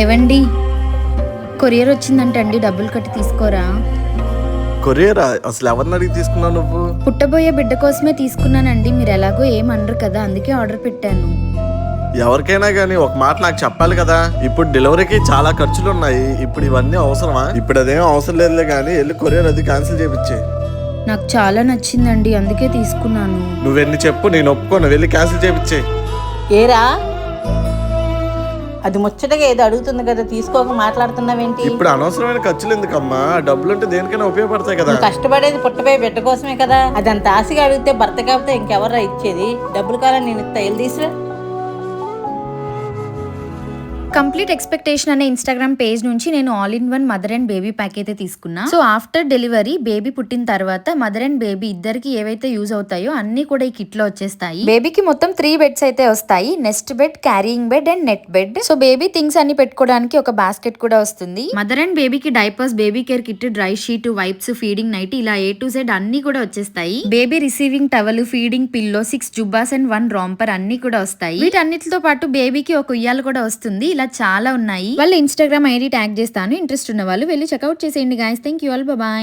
ఏవండి? కొరియర్ వచ్చిందంటండి డబ్బులు కట్టి తీసుకోరా? కొరియరా? అసలు ఎవరిని అడిగి తీసుకున్నావు నువ్వు? పుట్టబోయే బిడ్డ కోసమే తీసుకున్నానండి మీరు ఎలాగో ఏమనరు కదా అందుకే ఆర్డర్ పెట్టాను. ఎవరికైనా కానీ ఒక మాట నాకు చెప్పాలి కదా? ఇప్పుడు డెలివరీకి చాలా ఖర్చులు ఉన్నాయి ఇప్పుడు ఇవన్నీ అవసరమా? ఇప్పుడు అదేం అవసరం లేదులే కానీ వెళ్ళి కొరియర్ అది క్యాన్సిల్ చేయించే నాకు చాలా నచ్చిందండి అందుకే తీసుకున్నాను. నువ్వెన్ని చెప్పు నేను ఒప్పుకోను వెళ్ళి క్యాన్సిల్ చేయించే ఏరా? అది ముచ్చటగా ఏదో అడుగుతుంది కదా తీసుకోక మాట్లాడుతున్నావేంటి? ఇప్పుడు అనవసరమైన ఖర్చులు ఎందుకమ్మా? డబ్బులు ఉంటే దేనికైనా ఉపయోగపడతాయి కదా. కష్టపడేది పుట్టపోయి బిడ్డ కోసమే కదా. అది అంత ఆశగా అడిగితే భర్త కాకపోతే ఇంకెవర్రా ఇచ్చేది? డబ్బులు కావాలని నేను ఇస్తా. వెళ్ళి తీసురా. కంప్లీట్ ఎక్స్పెక్టేషన్ అనే ఇన్స్టాగ్రామ్ పేజ్ నుంచి నేను all in one mother and baby pack అయితే తీసుకున్నా. సో ఆఫ్టర్ డెలివరీ బేబీ పుట్టిన తర్వాత మదర్ అండ్ బేబీ ఇద్దరికి ఏవైతే యూజ్ అవుతాయో అన్ని కూడా ఈ కిట్లో వచ్చేస్తాయి. బేబీకి మొత్తం త్రీ బెడ్స్ అయితే వస్తాయి. Next bed carrying bed and net bed. So baby things అన్ని పెట్టుకోవడానికి ఒక బాస్కెట్ కూడా వస్తుంది. మదర్ అండ్ బేబీకి diapers baby care kit dry sheet wipes feeding night ఇలా ఏ టు జెడ్ అన్ని కూడా వచ్చేస్తాయి. Baby receiving towel feeding pillow six జుబ్బాస్ and one romper అన్ని కూడా వస్తాయి. వీటన్నిటితో పాటు బేబీకి ఒక ఉయ్యాల కూడా వస్తుంది. ఇలా చాలా ఉన్నాయి. వాళ్ళ ఇన్స్టాగ్రామ్ ఐడి ట్యాగ్ చేస్తాను. ఇంట్రెస్ట్ ఉన్న వాళ్ళు వెళ్ళి చెక్అౌట్ చేసేయండి guys thank you all bye